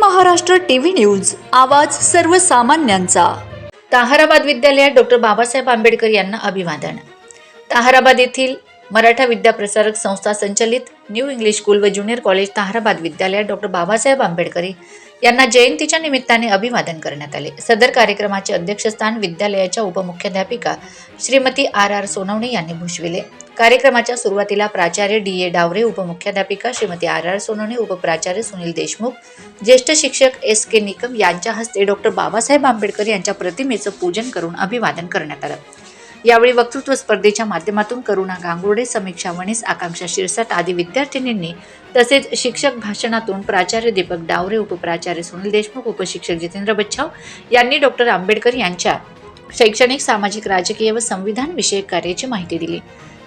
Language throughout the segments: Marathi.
महाराष्ट्र टीव्ही न्यूज आवाज सर्वसामान्यांचा. ताहाराबाद विद्यालयात डॉक्टर बाबासाहेब आंबेडकर यांना अभिवादन. ताहाराबाद येथील मराठा विद्याप्रसारक संस्था संचलित न्यू इंग्लिश स्कूल व ज्युनियर कॉलेज ताहराबाद विद्यालयात डॉक्टर बाबासाहेब आंबेडकर यांना जयंतीच्या निमित्ताने अभिवादन करण्यात आले. सदर कार्यक्रमाचे अध्यक्षस्थान विद्यालयाच्या उपमुख्याध्यापिका श्रीमती आर आर सोनवणे यांनी भूषविले. कार्यक्रमाच्या सुरुवातीला प्राचार्य डी ए डावरे उपमुख्याध्यापिका श्रीमती आर आर सोनोने उपप्राचार्य सुनील देशमुख ज्येष्ठ शिक्षक एस के निकम यांच्या हस्ते डॉक्टर बाबासाहेब आंबेडकर यांच्या प्रतिमेचं पूजन करून अभिवादन करण्यात आलं. यावेळी वक्तृत्व स्पर्धेच्या माध्यमातून करुणा गांगुर्डे समीक्षा वणीस आकांक्षा शिरसाट आदी विद्यार्थिनींनी तसेच शिक्षक भाषणातून प्राचार्य दीपक डावरे उपप्राचार्य सुनील देशमुख उपशिक्षक जितेंद्र बच्छाव यांनी डॉक्टर आंबेडकर यांच्या शैक्षणिक सामाजिक राजकीय व संविधान विषयक कार्याची माहिती दिली.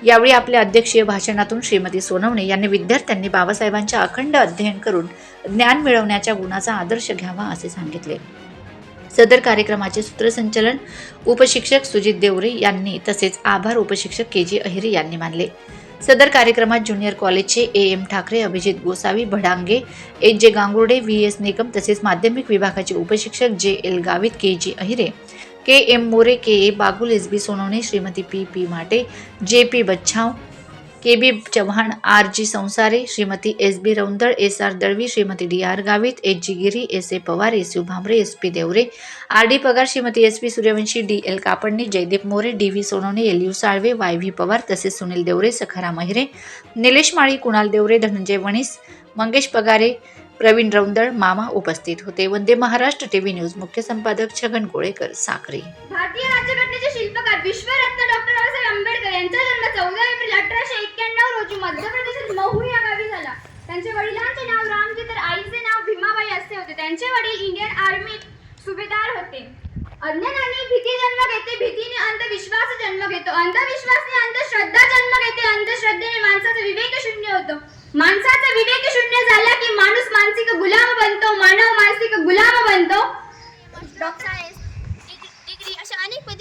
यावेळी आपल्या अध्यक्षीय भाषणातून श्रीमती सोनवणे यांनी विद्यार्थ्यांनी बाबासाहेबांच्या अखंड अध्ययन करून ज्ञान मिळवण्याच्या गुणाचा आदर्श घ्यावा असे सांगितले. सदर कार्यक्रमाचे सूत्रसंचलन उपशिक्षक सुजित देवरे यांनी तसेच आभार उपशिक्षक के जी अहिरे यांनी मानले. सदर कार्यक्रमात ज्युनियर कॉलेजचे A M Thakare Abhijit Gosavi Bhadange H J Gangurde V S Nikam तसेच माध्यमिक विभागाचे उपशिक्षक J L Gavit K G Ahire K M More K A Bagul S B Sonawane Shrimati P P Mate J P Bachhav K B Chavan R G Sansare Shrimati S B Raundal S R Dalvi Shrimati D R Gavit H G Giri S A Pawar S U Bhambare S P Deore R D Pagar Shrimati S P Suryavanshi D L Kapadni Jaydeep More D V Sonawane L U Salve Praveen Raundal मामा उपस्थित होते. वंदे महाराष्ट्र टीव्ही न्यूज मुख्य संपादक छगन कोळेकर साखरी भारतीय राज्यघटनेचे शिल्पकार विश्वरत्न डॉक्टर बाबासाहेब आंबेडकर यांचा जन्म चौदा एप्रिल अठराशे एक्क्याण्णव रोजी मध्य प्रदेशात महू या गावी झाला. त्यांच्या वडिलांचे नाव रामजी तर आईचे नाव भीमाबाई असे होते. त्यांचे वडील इंडियन आर्मीत सुभेदार होते. अज्ञानाने भीती जन्म घेते भीतीने अंधविश्वास जन्म घेतो. अंधविश्वासने अंधश्रद्धा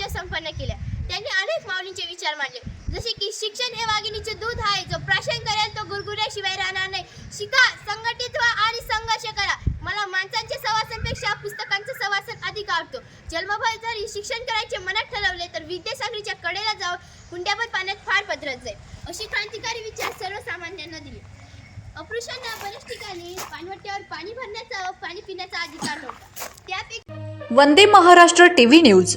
अशा संपन्न केल्या त्यांनी अनेक माऊलींचे विचार मांडले. जसे की शिक्षण हे वाघिणीचे दूध आहे जो प्राशन करेल तो गुरगुऱ्याशिवाय राहणार नाही. शिका संघटित व्हा आणि संघर्ष करा. मला माणसांच्या सवासांपेक्षा पुस्तकांचं सवासन अधिक आवडतो. जन्मभर जरी शिक्षण करायचे मनात ठरवले तर विद्यासागरीच्या कडेला जाऊन हुंड्याभर पाण्यात फार पदरत जाईल. अशी क्रांतिकारी विचार सर्वसामान्यांना दिले. अपृष्ठांना बऱ्याच ठिकाणी पाणवट्यावर पाणी भरण्याचा व पाणी पिण्याचा अधिकार नव्हता. त्यापैकी वंदे महाराष्ट्र टीव्ही न्यूज.